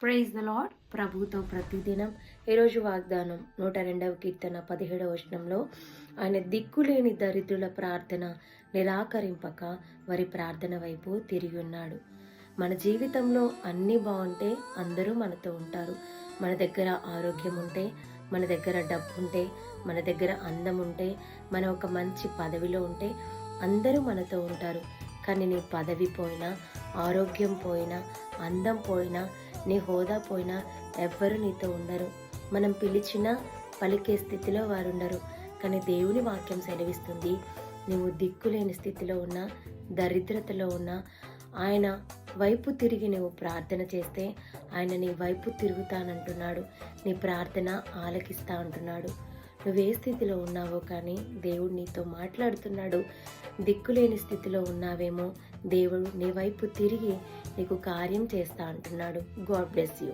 Praise the lord ప్రభుతో ప్రతిదినం ఈరోజు వాగ్దానం నూట రెండవ కీర్తన పదిహేడవ వచనంలో ఆయన దిక్కులేని దరిద్రుల ప్రార్థన నిరాకరింపక వారి ప్రార్థన వైపు తిరిగి ఉన్నాడు. మన జీవితంలో అన్నీ బాగుంటే అందరూ మనతో ఉంటారు. మన దగ్గర ఆరోగ్యం ఉంటే మన దగ్గర డబ్బు ఉంటే మన దగ్గర అందం ఉంటే మన ఒక మంచి పదవిలో ఉంటే అందరూ మనతో ఉంటారు. కానీ నీ పదవి పోయినా ఆరోగ్యం పోయినా అందం పోయినా నీ హోదా పోయినా ఎవ్వరు నీతో ఉండరు. మనం పిలిచినా పలికే స్థితిలో వారు ఉండరు కానీ దేవుని వాక్యం సెలవిస్తుంది నువ్వు దిక్కులేని స్థితిలో ఉన్నా దరిద్రతలో ఉన్నా ఆయన వైపు తిరిగి నువ్వు ప్రార్థన చేస్తే ఆయన నీ వైపు తిరుగుతానంటున్నాడు. నీ ప్రార్థన ఆలకిస్తా అంటున్నాడు. నువ్వే స్థితిలో ఉన్నావో కానీ దేవుడు నీతో మాట్లాడుతున్నాడు. దిక్కులేని స్థితిలో ఉన్నావేమో దేవుడు నీ వైపు తిరిగి నీకు కార్యం చేస్తా అంటున్నాడు. God bless you.